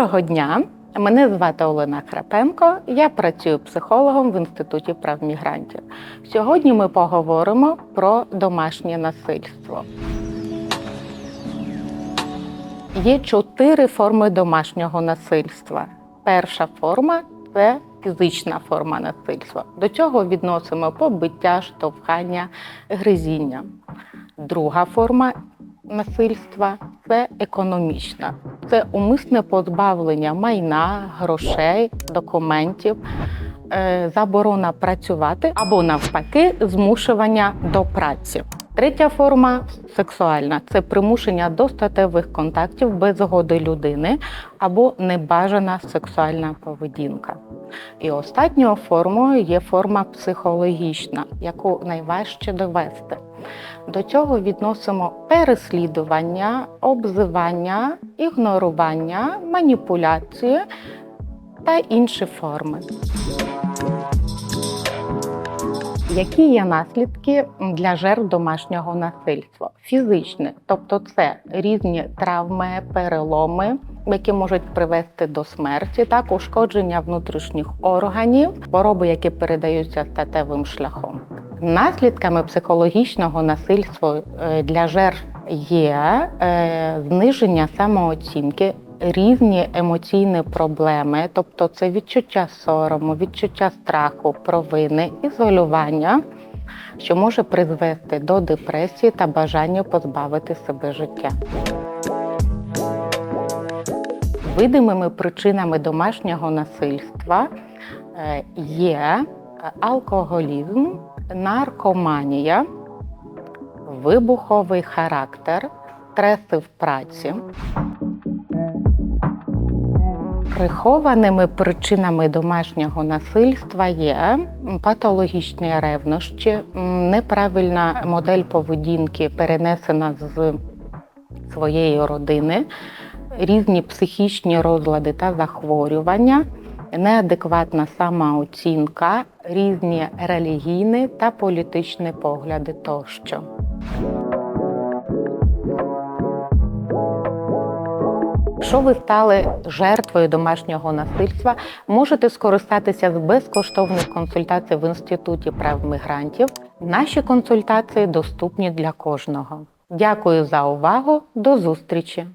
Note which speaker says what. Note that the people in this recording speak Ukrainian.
Speaker 1: Доброго дня! Мене звати Олена Храпенко. Я працюю психологом в Інституті прав мігрантів. Сьогодні ми поговоримо про домашнє насильство. Є чотири форми домашнього насильства. Перша форма це фізична форма насильства. До цього відносимо побиття, штовхання, гризіння. Друга форма насильства це економічна. Це умисне позбавлення майна, грошей, документів, е, заборона працювати або навпаки змушування до праці. Третя форма сексуальна це примушення до статевих контактів без згоди людини або небажана сексуальна поведінка. І останньою формою є форма психологічна, яку найважче довести. До цього відносимо переслідування, обзивання, ігнорування, маніпуляції та інші форми. Які є наслідки для жертв домашнього насильства? Фізичне, тобто це різні травми, переломи, які можуть привести до смерті, так ушкодження внутрішніх органів, хвороби, які передаються статевим шляхом. Наслідками психологічного насильства е, для жертв є е, зниження самооцінки, різні емоційні проблеми, тобто це відчуття сорому, відчуття страху, провини, ізолювання, що може призвести до депресії та бажання позбавити себе життя. Видимими причинами домашнього насильства е, є алкоголізм, наркоманія, вибуховий характер, стреси в праці. Прихованими причинами домашнього насильства є патологічні ревнощі, неправильна модель поведінки перенесена з своєї родини, різні психічні розлади та захворювання, неадекватна самооцінка, різні релігійні та політичні погляди тощо. Якщо ви стали жертвою домашнього насильства, можете скористатися з безкоштовних консультацій в Інституті прав мігрантів. Наші консультації доступні для кожного. Дякую за увагу. До зустрічі!